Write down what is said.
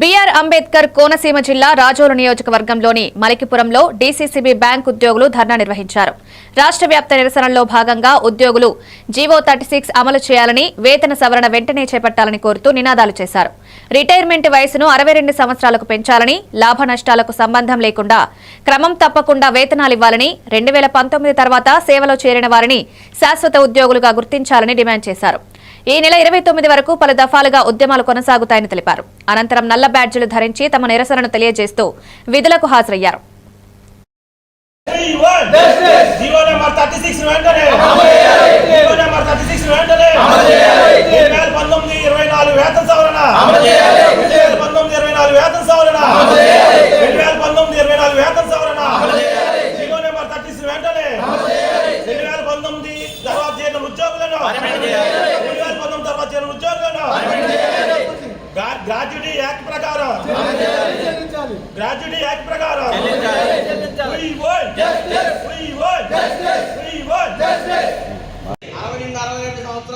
BR Ambedkar Konaseema జిల్లా రాజోలు నియోజకవర్గంలోని మలికిపురంలో DCCB bank ఉద్యోగులు ధర్నా నిర్వహించారు. రాష్ట్ర వ్యాప్త నిరసనలో భాగంగా ఉద్యోగులు జీవో థర్టీ సిక్స్ అమలు చేయాలని వేతన సవరణ వెంటనే చేపట్టాలని కోరుతూ నినాదాలు చేశారు. రిటైర్మెంట్ వయసును అరవై రెండు సంవత్సరాలకు పెంచాలని లాభ నష్టాలకు సంబంధం లేకుండా క్రమం తప్పకుండా వేతనాలు ఇవ్వాలని రెండు వేల పంతొమ్మిది తర్వాత సేవలో చేరిన వారిని శాశ్వత ఉద్యోగులుగా గుర్తించాలని డిమాండ్ చేశారు. ఈ నెల ఇరవై తొమ్మిది వరకు పలు దఫాలుగా ఉద్యమాలు కొనసాగుతాయని తెలిపారు. అనంతరం నల్ల బ్యాడ్జీలు ధరించి తమ నిరసనను తెలియజేస్తూ విధులకు హాజరయ్యారు. పంతొమ్మిది తర్వాత ఉద్యోగులను రెండు వేల పంతొమ్మిది తర్వాత చేరిన ఉద్యోగులను గ్రా- గ్రాడ్యుటీ యాక్ట్ ప్రకారం గ్రాడ్యుటీ యాక్ట్ ప్రకారం